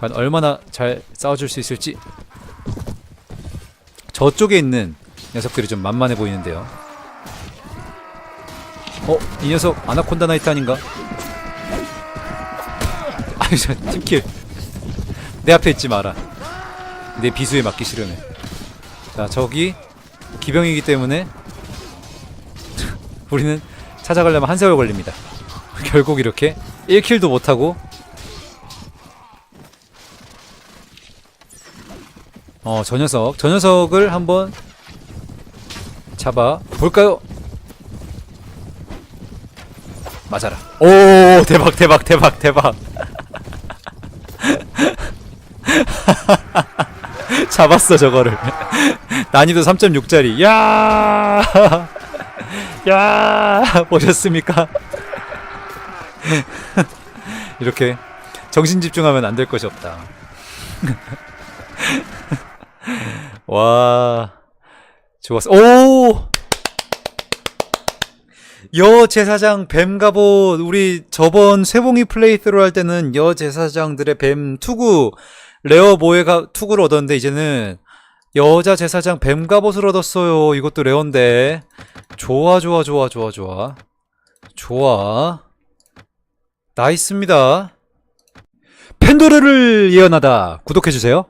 과연 얼마나 잘 싸워줄 수 있을지 저쪽에 있는 녀석들이 좀 만만해 보이는데요 어? 이 녀석 아나콘다 나이트 아닌가? 아이 저 팀킬 내 앞에 있지 마라 내 비수에 맞기 싫으네 자 저기 기병이기 때문에 우리는 찾아가려면 한 세월 걸립니다 결국 이렇게 1킬도 못하고 어, 저 녀석, 저 녀석을 한번 잡아 볼까요? 맞아라. 오, 대박, 대박, 대박, 대박. 잡았어, 저거를. 난이도 3.6짜리. 야! 야! 보셨습니까? 이렇게 정신 집중하면 안 될 것이 없다. 와 좋았어. 오! 여 제사장 뱀 갑옷. 우리 저번 쇠봉이 플레이스로 할 때는 여 제사장들의 뱀 투구 레어 모에가 투구를 얻었는데 이제는 여자 제사장 뱀 갑옷을 얻었어요. 이것도 레어인데. 좋아 좋아 좋아 좋아 좋아. 좋아. 나이스입니다. 팬도르를 예언하다. 구독해주세요